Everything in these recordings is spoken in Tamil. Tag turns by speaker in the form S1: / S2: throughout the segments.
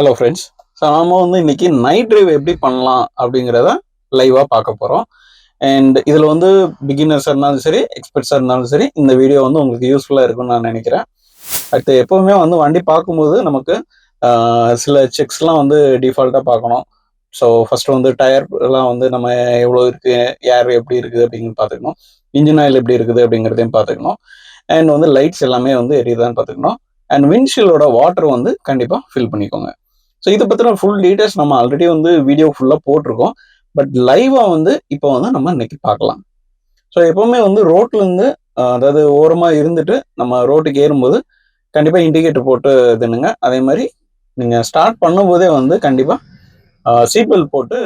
S1: ஹலோ ஃப்ரெண்ட்ஸ் ஸோ நாம் வந்து இன்னைக்கு நைட் ட்ரைவ் எப்படி பண்ணலாம் அப்படிங்கிறத லைவாக பார்க்க போகிறோம் அண்ட் இதில் வந்து பிகினர்ஸாக இருந்தாலும் சரி எக்ஸ்பர்ட்ஸாக இருந்தாலும் சரி இந்த வீடியோ வந்து உங்களுக்கு யூஸ்ஃபுல்லாக இருக்கும்னு நான் நினைக்கிறேன். அடுத்து எப்போவுமே வந்து வண்டி பார்க்கும்போது நமக்கு சில செக்ஸ்லாம் வந்து டிஃபால்ட்டாக பார்க்கணும். ஸோ ஃபர்ஸ்ட் வந்து டயர் எல்லாம் வந்து நம்ம எவ்வளோ இருக்கு ஏர் எப்படி இருக்குது அப்படின்னு பார்த்துக்கணும். இன்ஜின் ஆயில் எப்படி இருக்குது அப்படிங்கிறதையும் பார்த்துக்கணும். அண்ட் வந்து லைட்ஸ் எல்லாமே வந்து எரியுதான்னு பார்த்துக்கணும். அண்ட் விண்ட்ஷீல்டோட வாட்டர் வந்து கண்டிப்பாக ஃபில் பண்ணிக்கோங்க. ஸோ இதை பற்றின ஃபுல் டீட்டெயில்ஸ் நம்ம ஆல்ரெடி வந்து வீடியோ ஃபுல்லாக போட்டிருக்கோம். பட் லைவாக வந்து இப்போ வந்து நம்ம இன்னைக்கு பார்க்கலாம். ஸோ எப்போவுமே வந்து ரோட்லேருந்து அதாவது ஓரமாக இருந்துட்டு நம்ம ரோட்டுக்கு ஏறும்போது கண்டிப்பாக இண்டிகேட்டர் போட்டு இதுனுங்க அதே மாதிரி நீங்கள் ஸ்டார்ட் பண்ணும்போதே வந்து கண்டிப்பாக சீட் பெல்ட் போட்டு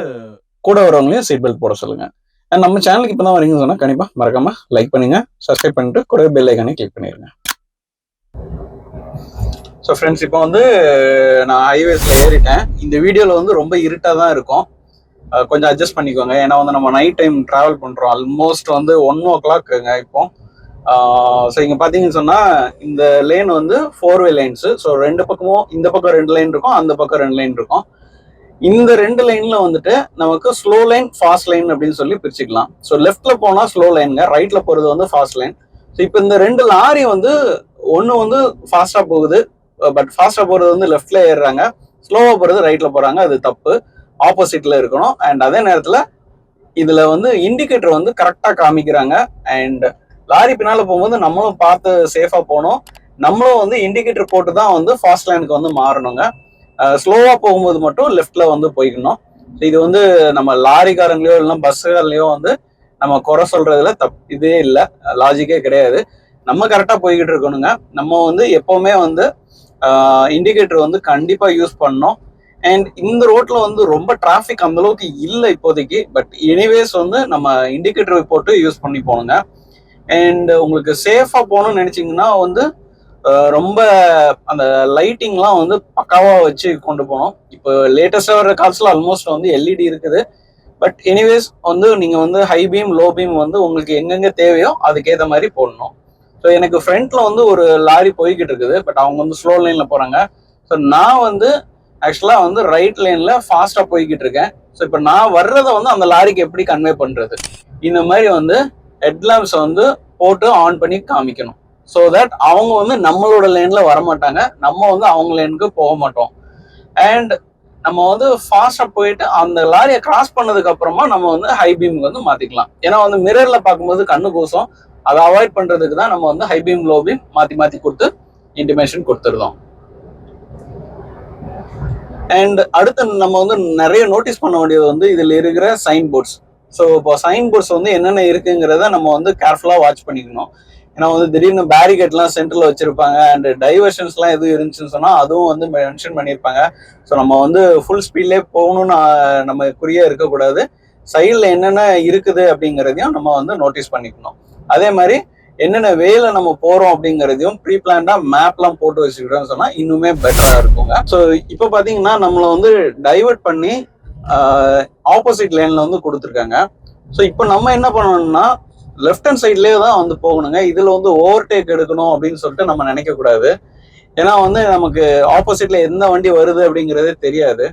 S1: கூட வரவங்களையும் சீட் பெல்ட் போட சொல்லுங்கள் அண்ட் நம்ம சேனலுக்கு இப்போ தான் வரீங்கன்னு சொன்னால் கண்டிப்பாக மறக்காமல் லைக் பண்ணுங்கள் சப்ஸ்கிரைப் பண்ணிட்டு கூட பெல் ஐக்கானே கிளிக் பண்ணிடுங்க ஸோ ஃப்ரெண்ட்ஸ் இப்போ வந்து நான் ஹைவேஸில் ஏறிட்டேன். இந்த வீடியோவில் வந்து ரொம்ப இருட்டாக தான் இருக்கும். கொஞ்சம் அட்ஜஸ்ட் பண்ணிக்கோங்க. ஏன்னா வந்து நம்ம நைட் டைம் ட்ராவல் பண்ணுறோம் ஆல்மோஸ்ட் வந்து ஒன் ஓ கிளாக்குங்க இப்போ. ஸோ இங்கே பார்த்தீங்கன்னு சொன்னால் இந்த லேன் வந்து ஃபோர் வே லைன்ஸு ஸோ ரெண்டு பக்கமும் இந்த பக்கம் ரெண்டு லைன் இருக்கும் அந்த பக்கம் ரெண்டு லைன் இருக்கும். இந்த ரெண்டு லைனில் வந்துட்டு நமக்கு ஸ்லோ லைன் ஃபாஸ்ட் லைன் அப்படின்னு சொல்லி பிரிச்சுக்கலாம். ஸோ லெஃப்ட்டில் போனால் ஸ்லோ லைனுங்க ரைட்டில் போகிறது வந்து ஃபாஸ்ட் லைன் ஸோ இப்போ இந்த ரெண்டு லாரி வந்து ஒன்று வந்து ஃபாஸ்ட்டாக போகுது பட் ஃபாஸ்டா போறது வந்து லெஃப்ட்ல ஏறுறாங்க. ஸ்லோவா போறது ரைட்ல போறாங்க. அது தப்பு. ஆப்போசிட்ல இருக்கணும். அண்ட் அதே நேரத்துல இதுல வந்து இண்டிகேட்டர் வந்து கரெக்டா காமிக்கிறாங்க. அண்ட் லாரி பின்னால போகும்போது நம்மளும் பார்த்து சேஃபா போகணும். நம்மளும் வந்து இண்டிகேட்டர் போட்டு தான் வந்து ஃபாஸ்ட் லைனுக்கு வந்து மாறணுங்க. ஸ்லோவா போகும்போது மட்டும் லெஃப்ட்ல வந்து போய்க்கணும். இது வந்து நம்ம லாரிக்காரங்களையோ இல்லைன்னா பஸ்ஸுகாரங்களையோ வந்து நம்ம குறை சொல்றதுல தப் இதே இல்லை. லாஜிக்கே கிடையாது. நம்ம கரெக்டா போய்கிட்டு இருக்கணுங்க. நம்ம வந்து எப்பவுமே வந்து இண்டிகேட்டர் வந்து கண்டிப்பா யூஸ் பண்ணோம் அண்ட் இந்த ரோட்ல வந்து ரொம்ப டிராஃபிக் அந்த அளவுக்கு இல்லை இப்போதைக்கு. பட் எனிவேஸ் வந்து நம்ம இண்டிகேட்டர் போட்டு யூஸ் பண்ணி போகணுங்க அண்ட் உங்களுக்கு சேஃபா போகணும்னு நினைச்சீங்கன்னா வந்து ரொம்ப அந்த லைட்டிங்லாம் வந்து பக்காவா வச்சு கொண்டு போனோம் இப்போ லேட்டஸ்டாக வர கால்ஸ்ல ஆல்மோஸ்ட் வந்து எல்இடி இருக்குது. பட் எனிவேஸ் வந்து நீங்க வந்து ஹை பீம் லோ பீம் வந்து உங்களுக்கு எங்கெங்க தேவையோ அதுக்கேற்ற மாதிரி போடணும். ஸோ எனக்கு ஃப்ரண்ட்ல வந்து ஒரு லாரி போய்கிட்டு இருக்குது பட் அவங்க வந்து ஸ்லோ லைன்ல போறாங்க. ஸோ நான் வந்து ஆக்சுவலா வந்து ரைட் லைன்ல ஃபாஸ்டா போய்கிட்டு இருக்கேன். ஸோ இப்போ நான் வர்றதை வந்து அந்த லாரிக்கு எப்படி கன்வே பண்றது? இந்த மாதிரி வந்து ஹெட்லாம்ப்ஸ் வந்து போட்டு ஆன் பண்ணி காமிக்கணும். ஸோ தட் அவங்க வந்து நம்மளோட லைன்ல வரமாட்டாங்க. நம்ம வந்து அவங்க லைனுக்கு போக மாட்டோம். அண்ட் நம்ம வந்து ஃபாஸ்டா போயிட்டு அந்த லாரியை கிராஸ் பண்ணதுக்கு அப்புறமா நம்ம வந்து ஹை பீமுக்கு வந்து மாத்திக்கலாம். ஏன்னா வந்து மிரர்ல பார்க்கும்போது கண்ணு கோசம் அதை அவாய்ட் பண்றதுக்கு தான் நம்ம வந்து ஹைபீம் லோபீம் மாத்தி மாத்தி கொடுத்து இன்டிமேஷன் கொடுத்துருந்தோம் அண்ட் அடுத்து நம்ம வந்து நிறைய நோட்டீஸ் பண்ண வேண்டியது வந்து இதில் இருக்கிற சைன் போர்ட்ஸ் ஸோ இப்போ சைன் போர்ட்ஸ் வந்து என்னென்ன இருக்குங்கிறத நம்ம வந்து கேர்ஃபுல்லாக வாட்ச் பண்ணிக்கணும். ஏன்னா வந்து திடீர்னு பேரிகேட்லாம் சென்டரில் வச்சிருப்பாங்க அண்ட் டைவர்ஷன்ஸ்லாம் எதுவும் இருந்துச்சுன்னு சொன்னால் அதுவும் வந்து மென்ஷன் பண்ணியிருப்பாங்க. ஸோ நம்ம வந்து ஃபுல் ஸ்பீட்லேயே போகணும்னு நம்ம குறியாக இருக்கக்கூடாது. சைடில் என்னென்ன இருக்குது அப்படிங்கிறதையும் நம்ம வந்து நோட்டீஸ் பண்ணிக்கணும். அதே மாதிரி என்னென்ன வேல நம்ம போறோம் அப்படிங்கிறதையும் ப்ரீ பிளான்டா மேப்லாம் போட்டு வச்சுக்கிட்டோம்னு சொன்னா இன்னுமே பெட்டரா இருக்குங்க. ஸோ இப்போ பாத்தீங்கன்னா நம்மளை வந்து டைவர்ட் பண்ணி ஆப்போசிட் லேன்ல வந்து கொடுத்துருக்காங்க. ஸோ இப்போ நம்ம என்ன பண்ணணும்னா லெஃப்ட் ஹேண்ட் சைட்லேயே தான் வந்து போகணுங்க. இதுல வந்து ஓவர்டேக் எடுக்கணும் அப்படின்னு சொல்லிட்டு நம்ம நினைக்க கூடாது. ஏன்னா வந்து நமக்கு ஆப்போசிட்ல எந்த வண்டி வருது அப்படிங்கிறதே தெரியாது.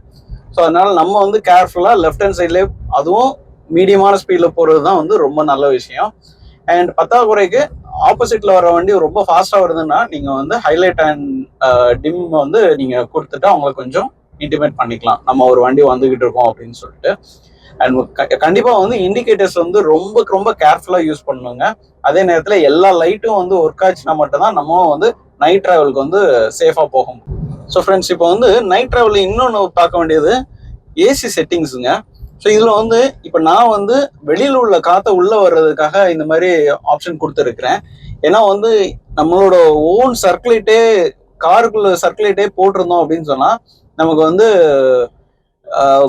S1: ஸோ அதனால நம்ம வந்து கேர்ஃபுல்லா லெஃப்ட் ஹேண்ட் சைட்லேயே அதுவும் மீடியமான ஸ்பீட்ல போறது தான் வந்து ரொம்ப நல்ல விஷயம். அண்ட் பத்தாக்குறைக்கு ஆப்போசிட்ல வர வண்டி ரொம்ப ஃபாஸ்டா வருதுன்னா நீங்க வந்து ஹைலைட் அண்ட் டிம் வந்து நீங்க கொடுத்துட்டு அவங்களை கொஞ்சம் இன்டிமேட் பண்ணிக்கலாம். நம்ம ஒரு வண்டி வந்துகிட்டு இருக்கோம் அப்படின்னு சொல்லிட்டு. அண்ட் கண்டிப்பா வந்து இண்டிகேட்டர்ஸ் வந்து ரொம்ப ரொம்ப கேர்ஃபுல்லா யூஸ் பண்ணுங்க. அதே நேரத்துல எல்லா லைட்டும் வந்து ஒர்க் ஆச்சுன்னா மட்டும்தான் நம்ம வந்து நைட் டிராவலுக்கு வந்து சேஃபா போகும். ஸோ ஃப்ரெண்ட்ஸ் இப்போ வந்து நைட் டிராவல் இன்னொன்று பார்க்க வேண்டியது ஏசி செட்டிங்ஸுங்க ஸோ இதில் வந்து இப்போ நான் வந்து வெளியில் உள்ள காற்றை உள்ளே வர்றதுக்காக இந்த மாதிரி ஆப்ஷன் கொடுத்துருக்குறேன். ஏன்னா வந்து நம்மளோட ஓன் சர்க்குலேட்டே காருக்குள்ள சர்க்குலேட்டே போட்டிருந்தோம் அப்படின்னு சொன்னால் நமக்கு வந்து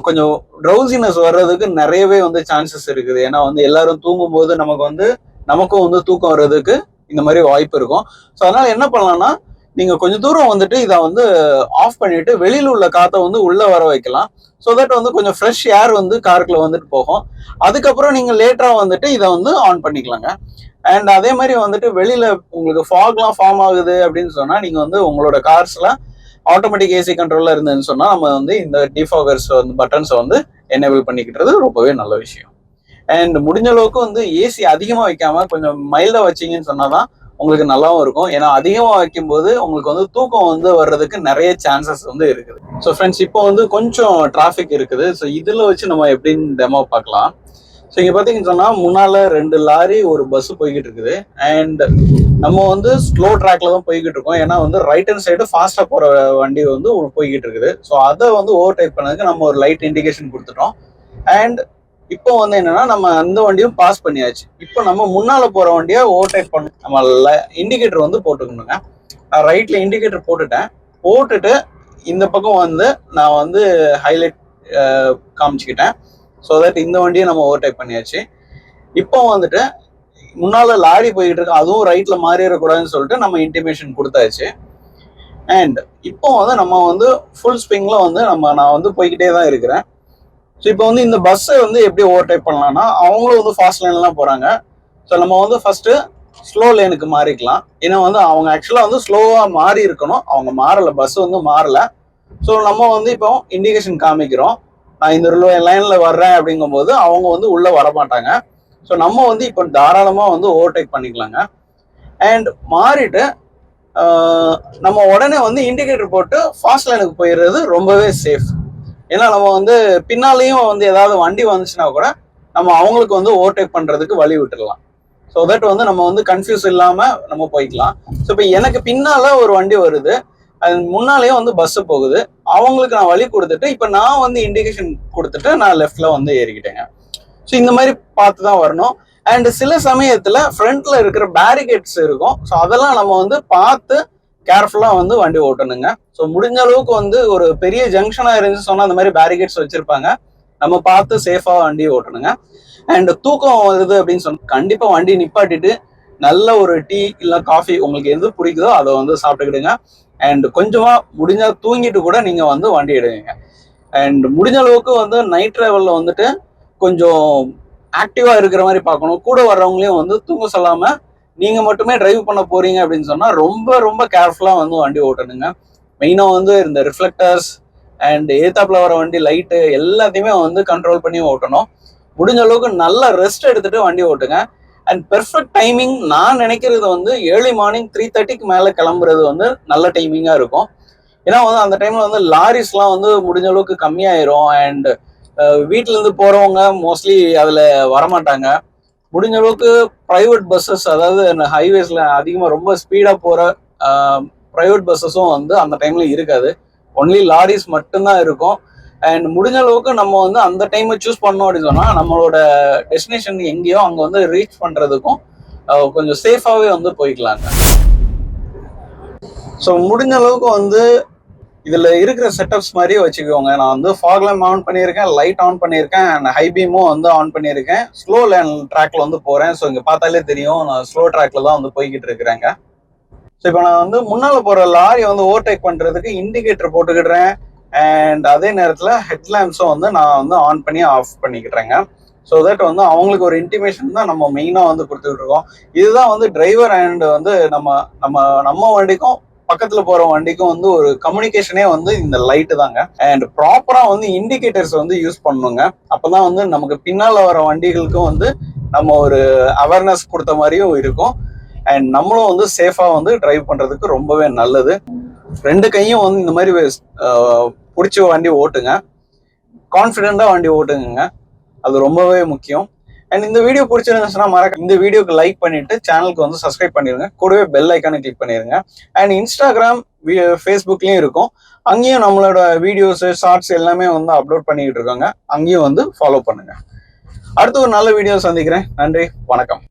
S1: கொஞ்சம் ட்ரௌசினஸ் வர்றதுக்கு நிறையவே வந்து சான்சஸ் இருக்குது. ஏன்னா வந்து எல்லாரும் தூங்கும்போது நமக்கு வந்து நமக்கும் வந்து தூக்கம் வர்றதுக்கு இந்த மாதிரி வாய்ப்பு இருக்கும். ஸோ அதனால் என்ன பண்ணலாம்னா நீங்க கொஞ்ச தூரம் வந்துட்டு இதை வந்து ஆஃப் பண்ணிட்டு வெளியில உள்ள காற்றை வந்து உள்ள வர வைக்கலாம். ஸோ தட் வந்து கொஞ்சம் ஃப்ரெஷ் ஏர் வந்து காருக்குள்ள வந்துட்டு போகும். அதுக்கப்புறம் நீங்க லேட்டரா வந்துட்டு இதை வந்து ஆன் பண்ணிக்கலாங்க. அண்ட் அதே மாதிரி வந்துட்டு வெளியில உங்களுக்கு ஃபாக்லாம் ஃபார்ம் ஆகுது அப்படின்னு சொன்னா நீங்க வந்து உங்களோட கார்ஸ்ல ஆட்டோமேட்டிக் ஏசி கண்ட்ரோல்ல இருந்ததுன்னு சொன்னா நம்ம வந்து இந்த டிஃபாகர்ஸ் வந்து பட்டன்ஸை வந்து எனேபிள் பண்ணிக்கிட்டது ரொம்பவே நல்ல விஷயம். அண்ட் முடிஞ்ச அளவுக்கு வந்து ஏசி அதிகமா வைக்காம கொஞ்சம் மைல்டா வச்சீங்கன்னு சொன்னாதான் உங்களுக்கு நல்லாவும் இருக்கும். ஏன்னா அதிகமாக வைக்கும்போது உங்களுக்கு வந்து தூக்கம் வந்து வர்றதுக்கு நிறைய சான்சஸ் வந்து இருக்குது. ஸோ ஃப்ரெண்ட்ஸ் இப்போ வந்து கொஞ்சம் டிராஃபிக் இருக்குது. ஸோ இதில் வச்சு நம்ம எப்படின்னு டெமோ பார்க்கலாம். ஸோ இங்கே பார்த்தீங்கன்னு சொன்னால் முன்னால் ரெண்டு லாரி ஒரு பஸ் போய்கிட்டு இருக்குது. அண்ட் நம்ம வந்து ஸ்லோ ட்ராக்ல தான் போய்கிட்டு இருக்கோம். ஏன்னா வந்து ரைட் ஹேண்ட் சைடு ஃபாஸ்ட்டாக போகிற வண்டி வந்து போய்கிட்டு இருக்குது. ஸோ அதை வந்து ஓவர் டேக் பண்ணதுக்கு நம்ம ஒரு லைட் இண்டிகேஷன் கொடுத்துட்டோம். அண்ட் இப்போ வந்து என்னன்னா நம்ம அந்த வண்டியும் பாஸ் பண்ணியாச்சு. இப்போ நம்ம முன்னால போற வண்டியை ஓவர்டேக் பண்ண நம்ம இண்டிகேட்டர் வந்து போட்டுக்கணுங்க. ரைட்ல இண்டிகேட்டர் போட்டுட்டேன். போட்டுட்டு இந்த பக்கம் வந்து நான் வந்து ஹைலைட் காமிச்சுக்கிட்டேன். ஸோ தட் இந்த வண்டியை நம்ம ஓவர்டேக் பண்ணியாச்சு. இப்போ வந்துட்டு முன்னால லாரி போய்கிட்டு இருக்கு. அதுவும் ரைட்ல மாறிடக்கூடாதுன்னு சொல்லிட்டு நம்ம இன்டிமேஷன் கொடுத்தாச்சு. அண்ட் இப்போ வந்து நம்ம வந்து ஃபுல் ஸ்விங்ல வந்து நம்ம நான் வந்து போய்கிட்டே தான் இருக்கிறேன். ஸோ இப்போ வந்து இந்த பஸ்ஸை வந்து எப்படி ஓவர்டேக் பண்ணலாம்னா அவங்களும் வந்து ஃபாஸ்ட் லைன்லாம் போகிறாங்க ஸோ நம்ம வந்து ஃபஸ்ட்டு ஸ்லோ லேனுக்கு மாறிக்கலாம். ஏன்னா வந்து அவங்க ஆக்சுவலாக வந்து ஸ்லோவாக மாறி இருக்கணும். அவங்க மாறலை பஸ் வந்து மாறலை. ஸோ நம்ம வந்து இப்போ இண்டிகேஷன் காமிக்கிறோம். நான் இந்த லைனில் வர்றேன் அப்படிங்கும்போது அவங்க வந்து உள்ளே வர மாட்டாங்க ஸோ நம்ம வந்து இப்போ தாராளமாக வந்து ஓவர்டேக் பண்ணிக்கலாங்க. அண்ட் மாறிட்டு நம்ம உடனே வந்து இண்டிகேட்டர் போட்டு ஃபாஸ்ட் லைனுக்கு போயிடுறது ரொம்பவே சேஃப் ஏன்னா நம்ம வந்து பின்னாலேயும் வந்து ஏதாவது வண்டி வந்துச்சுன்னா கூட நம்ம அவங்களுக்கு வந்து ஓவர்டேக் பண்றதுக்கு வழி விட்டுடலாம் ஸோ தட் வந்து நம்ம வந்து கன்ஃபியூஸ் இல்லாம நம்ம போய்க்கலாம். ஸோ இப்போ எனக்கு பின்னால ஒரு வண்டி வருது. அது முன்னாலேயும் வந்து பஸ் போகுது. அவங்களுக்கு நான் வழி கொடுத்துட்டு இப்போ நான் வந்து இண்டிகேஷன் கொடுத்துட்டு நான் லெஃப்ட்ல வந்து ஏறிக்கிட்டேங்க. ஸோ இந்த மாதிரி பார்த்து தான் வரணும். அண்ட் சில சமயத்துல ஃப்ரண்ட்ல இருக்கிற பேரிகேட்ஸ் இருக்கும். ஸோ அதெல்லாம் நம்ம வந்து பார்த்து கேர்ஃபுல்லாக வந்து வண்டி ஓட்டணுங்க. ஸோ முடிஞ்ச அளவுக்கு வந்து ஒரு பெரிய ஜங்ஷனாக இருந்துச்சு சொன்னால் அந்த மாதிரி பேரிகேட்ஸ் வச்சிருப்பாங்க. நம்ம பார்த்து சேஃபாக வண்டி ஓட்டணுங்க. அண்ட் தூக்கம் வருது அப்படின்னு சொன்னால் கண்டிப்பாக வண்டி நிப்பாட்டிட்டு நல்ல ஒரு டீ இல்லை காஃபி உங்களுக்கு எது பிடிக்குதோ அதை வந்து சாப்பிட்டுக்கிடுங்க. அண்ட் கொஞ்சமாக முடிஞ்சா தூங்கிட்டு கூட நீங்கள் வந்து வண்டி எடுங்க. அண்ட் முடிஞ்ச அளவுக்கு வந்து நைட் ட்ராவலில் வந்துட்டு கொஞ்சம் ஆக்டிவாக இருக்கிற மாதிரி பார்க்கணும். கூட வர்றவங்களையும் வந்து தூங்க சொல்லாமல் நீங்க மட்டுமே டிரைவ் பண்ண போறீங்க அப்படின்னு சொன்னா ரொம்ப ரொம்ப கேர்ஃபுல்லா வந்து வண்டி ஓட்டணுங்க. மெயினா வந்து இந்த ரிஃப்ளெக்டர்ஸ் அண்ட் ஏத்தாப்புல வர வண்டி லைட்டு எல்லாத்தையுமே வந்து கண்ட்ரோல் பண்ணி ஓட்டணும். முடிஞ்ச அளவுக்கு நல்ல ரெஸ்ட் எடுத்துட்டு வண்டி ஓட்டுங்க. அண்ட் பெர்ஃபெக்ட் டைமிங் நான் நினைக்கிறது வந்து ஏர்லி மார்னிங் த்ரீ தேர்ட்டிக்கு மேலே கிளம்புறது வந்து நல்ல டைமிங்காக இருக்கும். ஏன்னா வந்து அந்த டைம்ல வந்து லாரிஸ்லாம் வந்து முடிஞ்ச அளவுக்கு கம்மியாயிரும். அண்ட் வீட்டுல இருந்து போறவங்க மோஸ்ட்லி அதுல வரமாட்டாங்க. முடிஞ்ச அளவுக்கு ப்ரைவேட் பஸ்ஸஸ் அதாவது ஹைவேஸ்ல அதிகமாக ரொம்ப ஸ்பீடாக போகிற ப்ரைவேட் பஸ்ஸஸும் வந்து அந்த டைம்ல இருக்காது. ஒன்லி லாரிஸ் மட்டும்தான் இருக்கும். அண்ட் முடிஞ்ச அளவுக்கு நம்ம வந்து அந்த டைமை சூஸ் பண்ணோம் அப்படின்னு சொன்னால் நம்மளோட டெஸ்டினேஷன் எங்கேயோ அங்கே வந்து ரீச் பண்ணுறதுக்கும் கொஞ்சம் சேஃபாகவே வந்து போய்க்கலாங்க. ஸோ முடிஞ்ச அளவுக்கு வந்து இதுல இருக்கிற செட்டப்ஸ் மாதிரி வச்சுக்கோங்க. நான் வந்து ஃபாக்லாம் ஆன் பண்ணியிருக்கேன் லைட் ஆன் பண்ணியிருக்கேன் அண்ட் ஹை பீமும் வந்து ஆன் பண்ணியிருக்கேன். ஸ்லோ லேன் ட்ராக்ல வந்து போறேன். ஸோ இங்க பார்த்தாலே தெரியும் நான் ஸ்லோ ட்ராக்ல தான் வந்து போய்கிட்டு இருக்கிறேங்க. ஸோ இப்போ நான் வந்து முன்னால போற லாரியை வந்து ஓவர்டேக் பண்றதுக்கு இண்டிகேட்டர் போட்டுக்கிடுறேன். அண்ட் அதே நேரத்தில் ஹெட்லாம்ப்ஸும் வந்து நான் வந்து ஆன் பண்ணி ஆஃப் பண்ணிக்கிறேங்க ஸோ தட் வந்து அவங்களுக்கு ஒரு இன்டிமேஷன் தான் நம்ம மெயினாக வந்து கொடுத்துட்டு இருக்கோம். இதுதான் வந்து டிரைவர் அண்ட் வந்து நம்ம நம்ம நம்ம வண்டிக்கும் பக்கத்துல போற வண்டிக்கும் வந்து ஒரு கம்யூனிகேஷனே வந்து இந்த லைட்டு தாங்க. அண்ட் ப்ராப்பரா வந்து இண்டிகேட்டர்ஸ் வந்து யூஸ் பண்ணுங்க. அப்பதான் வந்து நமக்கு பின்னால வர வண்டிகளுக்கும் வந்து நம்ம ஒரு அவேர்னஸ் கொடுத்த மாதிரியும் இருக்கும். அண்ட் நம்மளும் வந்து சேஃபா வந்து டிரைவ் பண்றதுக்கு ரொம்பவே நல்லது. ரெண்டு கையும் வந்து இந்த மாதிரி பிடிச்ச வண்டி ஓட்டுங்க. கான்ஃபிடென்ட்டா வண்டி ஓட்டுங்க அது ரொம்பவே முக்கியம். அண்ட் இந்த வீடியோ பிடிச்சிருந்துச்சுன்னா மறக்க இந்த வீடியோக்கு லைக் பண்ணிட்டு சேனலுக்கு வந்து சப்ஸ்கிரைப் பண்ணிருங்க. கூடவே பெல் ஐக்கானை கிளிக் பண்ணிருங்க. அண்ட் இன்ஸ்டாகிராம் ஃபேஸ்புக்லயும் இருக்கும். அங்கேயும் நம்மளோட வீடியோஸ் ஷார்ட்ஸ் எல்லாமே வந்து அப்லோட் பண்ணிக்கிட்டு இருக்காங்க. அங்கேயும் வந்து ஃபாலோ பண்ணுங்க. அடுத்து ஒரு நல்ல வீடியோ சந்திக்கிறேன். நன்றி. வணக்கம்.